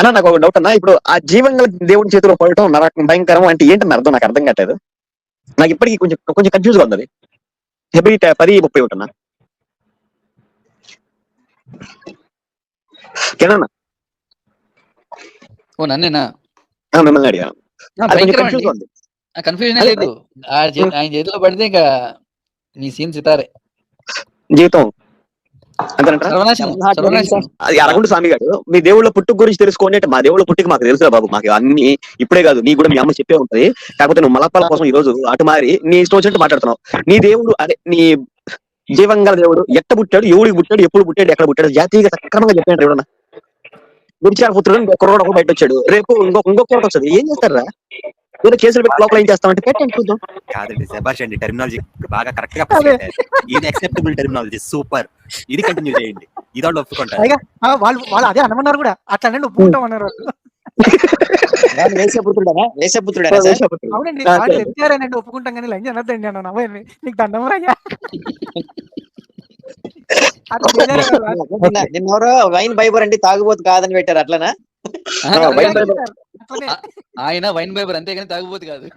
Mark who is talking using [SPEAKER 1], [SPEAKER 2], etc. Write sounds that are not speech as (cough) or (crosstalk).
[SPEAKER 1] అన్న నాకు ఒక డౌట్ అన్న. ఇప్పుడు ఆ జీవంగల దేవుడి చేతిలో పడటం నరకం భయంకరం అంటే ఏంటని అర్థం? నాకు అర్థం కావట్లేదు. నాకు ఇప్పటికీ కొంచెం కొంచెం కన్ఫ్యూజ్గా ఉంది హెబ్రి పది ముప్పై ఒకటి అన్న. కిరణ్
[SPEAKER 2] ఓ నన్నేనా?
[SPEAKER 1] మిమ్మల్ని అడిగాను.
[SPEAKER 2] కన్ఫ్యూజన్ లేదు. ఆయన చేతిలో పడితే ఇంకా మీ సీన్ సితారే.
[SPEAKER 1] జీవితం అది అరగుండు స్వామి గారు మీ దేవుళ్ళ పుట్టుక గురించి తెలుసుకోండి అంటే మా దేవుళ్ళ పుట్టుక మాకు తెలుసురా బాబు మాకు అన్ని ఇప్పుడే కాదు నీ కూడా మీ అమ్మ చెప్పే ఉంటది. కాకపోతే నువ్వు మలపాల కోసం ఈ రోజు అటు మారి నీ ఇష్టం వచ్చినట్టు మాట్లాడుతున్నావు. నీ దేవుడు అదే నీ జీవంగల దేవుడు ఎట్ట పుట్టాడు ఎవడికి పుట్టాడు ఎప్పుడు పుట్టాడు ఎక్కడ పుట్టాడు జాతీయంగా సక్రమంగా చెప్పాడు ఎవడన్నా. విచార పుత్రుడు ఇంకొక రోడ్ ఒక బయట వచ్చాడు రేపు ఇంకొక ఇంకొక రోడ్ వస్తుంది. ఏం చేస్తారా ఏదో కేసులు పెట్టి లోపల ఏం చేస్తామంటే పెట్టండి చూద్దాం.
[SPEAKER 3] కాదండి శబాష్ అండి టెర్మినాలజీ బాగా కరెక్ట్గా. ఇది అక్సెప్టబుల్ టెర్మినాలజీ సూపర్ ఇది కంటిన్యూ చేయండి. ఇది వాళ్ళు ఒప్పుకుంటారు.
[SPEAKER 4] వాళ్ళు వాళ్ళు అదే అనమన్నారు కూడా. అట్లా నువ్వు పూటం అన్నారు అవునండి ఒప్పుకుంటాం కానీ లంచ్ అనొద్దండి అన్న నవ్వండి నీకు దండం రాయ్యా (laughs) అది నిజమే కదా.
[SPEAKER 5] నిన్న- నిన్న ఎవరో వైన్ బైబర్ అంటే తాగుబోతు కాదని పెట్టారు.
[SPEAKER 4] అట్లనే.
[SPEAKER 2] ఆయన వైన్ బైబర్ అంతేగాని తాగుబోతు కాదు.